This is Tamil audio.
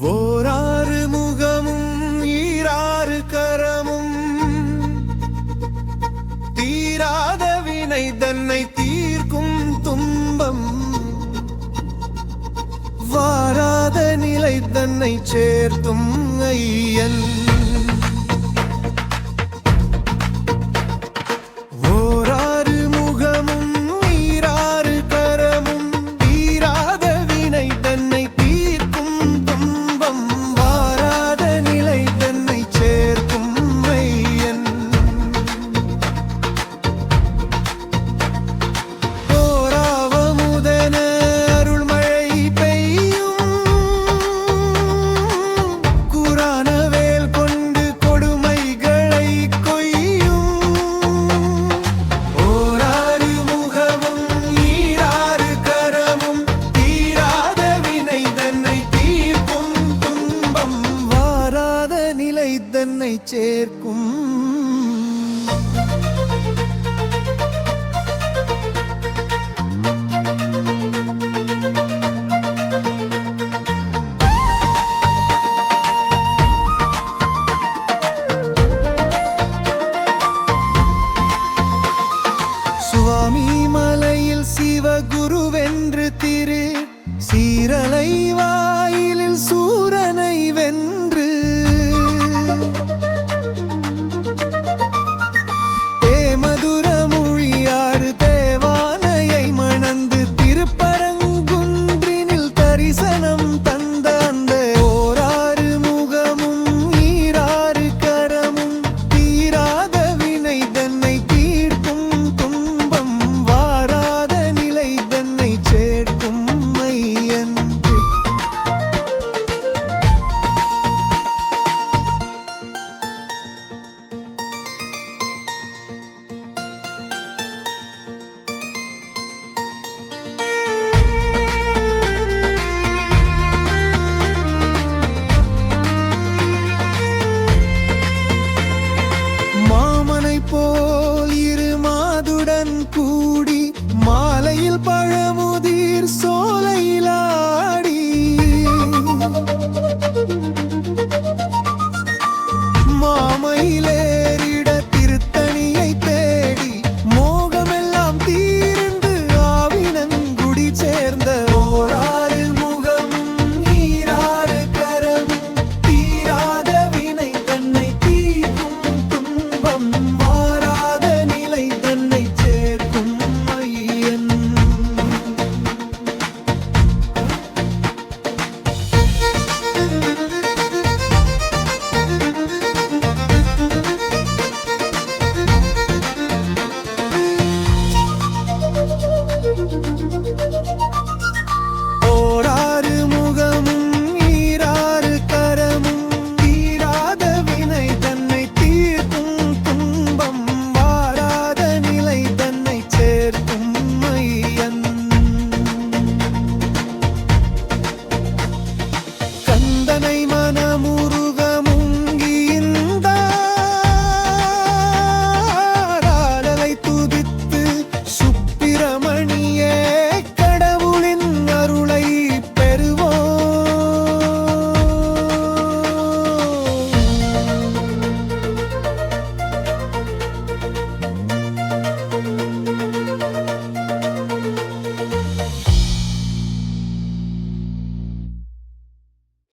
ஓராறு முகமும் ஈராறு கரமும். தீராத வினை தன்னை தீர்க்கும் துன்பம். வாராத நிலை தன்னை சேர்த்தும் ஐயன் தன்னை சேர்க்கும். சுவாமி மலையில் சிவகுருவென்று திரு சீரலைவா கூடி மாலையில் பழமும்